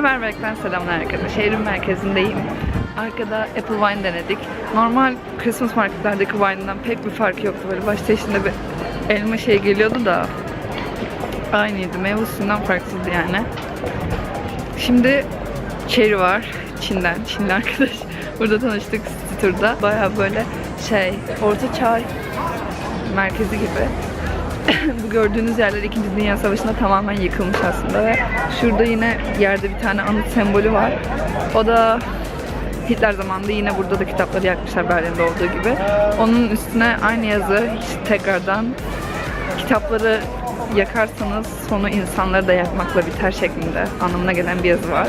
Merkez'den selamlar herkese. Şehrin merkezindeyim. Arkada Apple Wine denedik. Normal Christmas marketlerdeki wine'dan pek bir farkı yoktu. Böyle başta içinde bir elma şey geliyordu da aynıydı. Meyve suyundan farksızdı yani. Şimdi Cherry var. Çin'den. Çinli arkadaş. Burada tanıştık City. Baya böyle şey, orta çağ merkezi gibi. Bu gördüğünüz yerler 2. Dünya Savaşı'nda tamamen yıkılmış aslında ve şurada yine yerde bir tane anıt sembolü var. O da Hitler zamanında yine burada da kitapları yakmışlar Berlin'de olduğu gibi. Onun üstüne aynı yazı hiç tekrardan kitapları yakarsanız sonu insanları da yakmakla biter şeklinde anlamına gelen bir yazı var.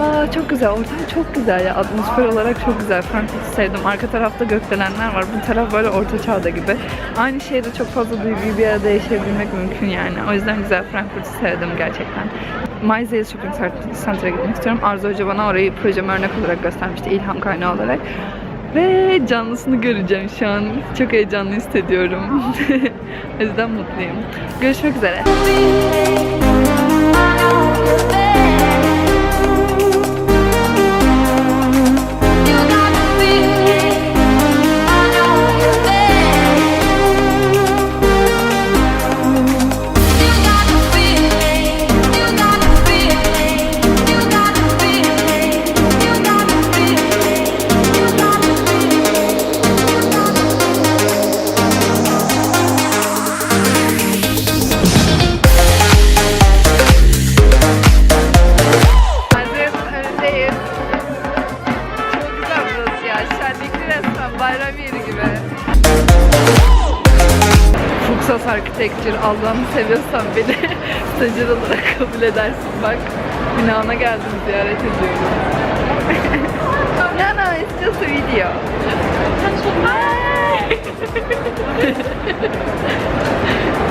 Aa, çok güzel. Ortam çok güzel ya. Atmosfer olarak çok güzel. Frankfurt'u sevdim. Arka tarafta gökdelenler var. Bu taraf böyle orta çağda gibi. Aynı şehirde çok fazla duyguyu bir arada yaşayabilmek mümkün yani. O yüzden güzel. Frankfurt'u sevdim gerçekten. Mayze'ye Shopping Center'a gitmek istiyorum. Arzu Hoca bana orayı projeme örnek olarak göstermişti. ilham kaynağı olarak. Ve canlısını göreceğim şu an. Çok heyecanlı hissediyorum. o yüzden mutluyum. Görüşmek üzere. Architecture Allah'ını seviyorsan beni stajyer olarak kabul edersin bak. Binana geldim ziyaret ediyorum. no no it's just a video. Evet.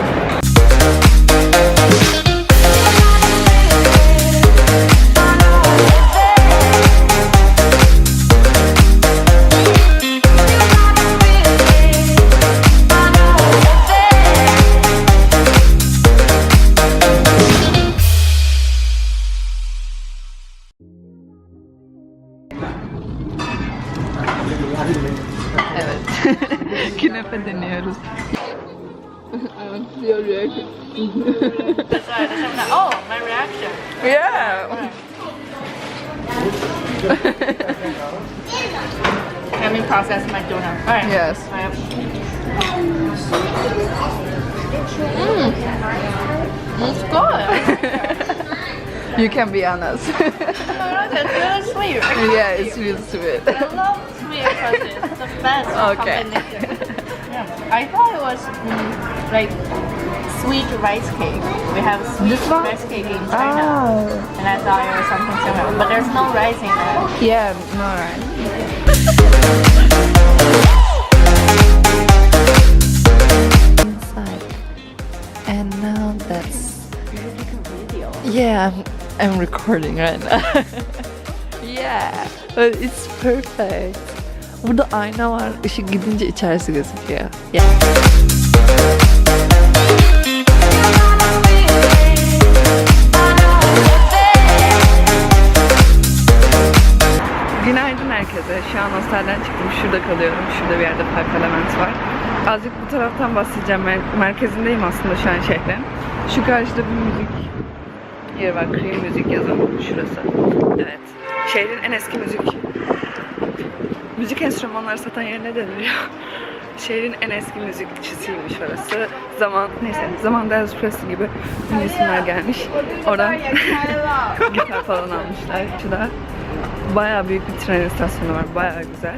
Knöpfe den Näheres. Your reaction. that's why, that's why I'm like, oh, my reaction. Yeah. Let me process my donut. All right. Yes. All right. Mm. It's good. You can be honest. it's really sweet. yeah, it's really sweet. I love sweet because it's the best Okay. combination. Yeah. I thought it was mm, like sweet rice cake. We have sweet rice cake in China. And I thought it was something similar. But there's no rice in it. Yeah, no right. I'm, recording right now. yeah, but it's perfect. Burada ayna var. Işık gidince içerisi gözüküyor. Yeah. Günaydın herkese. Şu an hostelden çıktım. Şurada kalıyorum. Şurada bir yerde Park Element var. Azıcık bu taraftan bahsedeceğim. Mer- merkezindeyim aslında şu an şehrin. Şu karşıda bir müzik yeri var. Cream Müzik yazın. Şurası. Evet. Şehrin en eski müzik müzik enstrümanları satan yer ne denir ya? Şehrin en eski müzikçisiymiş orası. Zaman, neyse, zaman Elvis Presley gibi ünlü isimler gelmiş. Oradan gitar falan almışlar. Şurada bayağı büyük bir tren istasyonu var. Bayağı güzel.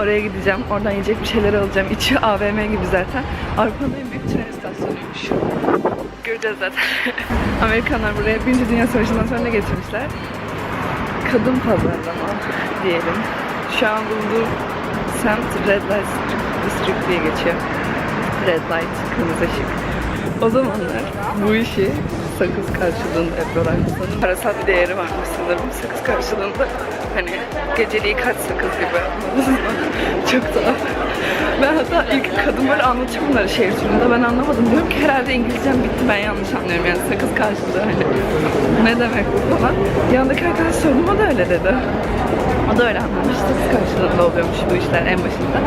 Oraya gideceğim. Oradan yiyecek bir şeyler alacağım. İçi AVM gibi zaten. Avrupa'nın en büyük tren istasyonuymuş. Göreceğiz zaten. Amerikanlar buraya Birinci Dünya Savaşı'ndan sonra ne getirmişler? Kadın pazarlama diyelim. Şu an bulunduğum semt Red Light District diye geçiyor. Red Light, kırmızı ışık. O zamanlar bu işi sakız karşılığında yapıyorlar. Parasal bir değeri varmış sanırım. Sakız karşılığında hani geceliği kaç sakız gibi. Çok tuhaf. Ben Hatta ilk kadın böyle anlatıyor bunları şehir turunda. Ben anlamadım. Diyorum ki herhalde İngilizcem bitti. Ben yanlış anlıyorum yani sakız karşılığı hani. Ne demek bu falan. Yanındaki arkadaş sordum o da öyle dedi. O da öyle anlamış. Sakız karşılığında oluyormuş bu işler en başında.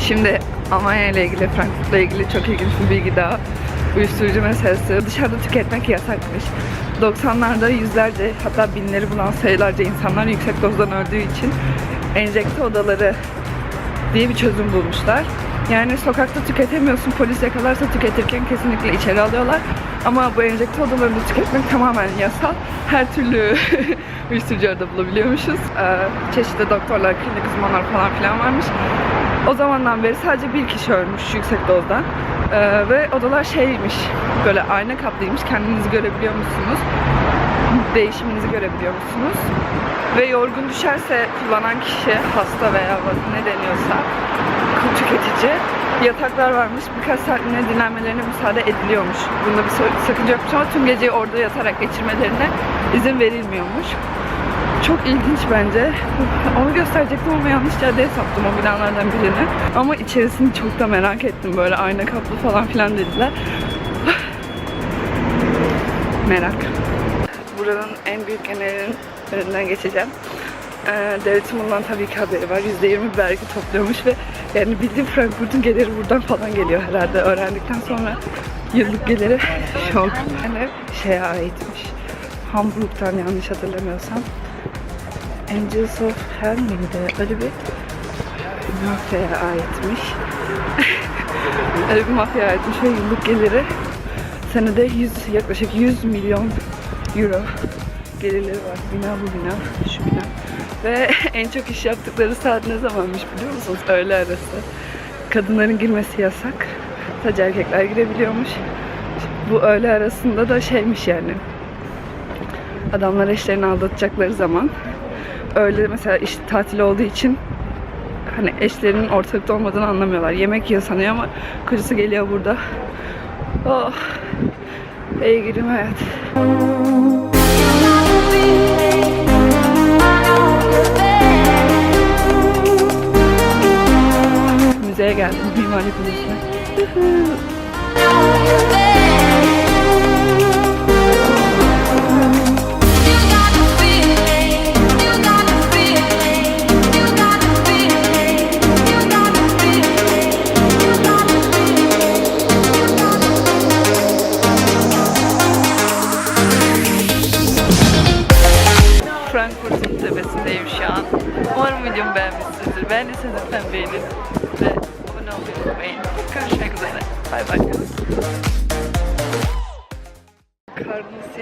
Şimdi Almanya ile ilgili, Frankfurt'la ilgili çok ilginç bir bilgi daha. Uyuşturucu meselesi. Dışarıda tüketmek yasakmış. 90'larda yüzlerce hatta binleri bulan sayılarca insanlar yüksek dozdan öldüğü için enjekte odaları diye bir çözüm bulmuşlar. Yani sokakta tüketemiyorsun, polis yakalarsa tüketirken kesinlikle içeri alıyorlar. Ama bu enjekte odalarında tüketmek tamamen yasal. Her türlü uyuşturucu orada bulabiliyormuşuz. Ee, çeşitli doktorlar, klinik uzmanlar falan filan varmış. O zamandan beri sadece bir kişi ölmüş yüksek dozdan. Ee, ve odalar şeymiş, böyle ayna kaplıymış, kendinizi görebiliyor musunuz? Değişiminizi görebiliyor musunuz? Ve yorgun düşerse kullanan kişi hasta veya ne deniyorsa tüketici yataklar varmış. Birkaç saatliğine dinlenmelerine müsaade ediliyormuş. Bunda bir sakınca yokmuş ama tüm geceyi orada yatarak geçirmelerine izin verilmiyormuş. Çok ilginç bence. Onu gösterecektim ama yanlış caddeye saptım o binalardan birini. Ama içerisini çok da merak ettim. Böyle ayna kaplı falan filan dediler. merak. Buranın en büyük genelinin önünden geçeceğim. Ee, devletin bundan tabii ki haberi var. %20 vergi topluyormuş ve yani bildiğim Frankfurt'un geliri buradan falan geliyor herhalde. Öğrendikten sonra yıllık geliri şok. Yani şeye aitmiş. Hamburg'dan yanlış hatırlamıyorsam. Angels of Hell miydi? Öyle bir mafyaya aitmiş. Öyle bir mafyaya aitmiş ve yıllık geliri senede 100, yaklaşık 100 milyon euro gelirleri var. Bina bu bina, şu bina. Ve en çok iş yaptıkları saat ne zamanmış biliyor musunuz? Öğle arası. Kadınların girmesi yasak. Sadece erkekler girebiliyormuş. Bu öğle arasında da şeymiş yani. Adamlar eşlerini aldatacakları zaman öğle mesela iş tatil olduğu için hani eşlerinin ortalıkta olmadığını anlamıyorlar. Yemek yiyor sanıyor ama kocası geliyor burada. Oh. İyi gidim hayat. Müzeye geldim. Mimarlık Müzesi'ne. Beğenin ve abone olmayı unutmayın. Görüşmek üzere. Bay bay. Kar nasıl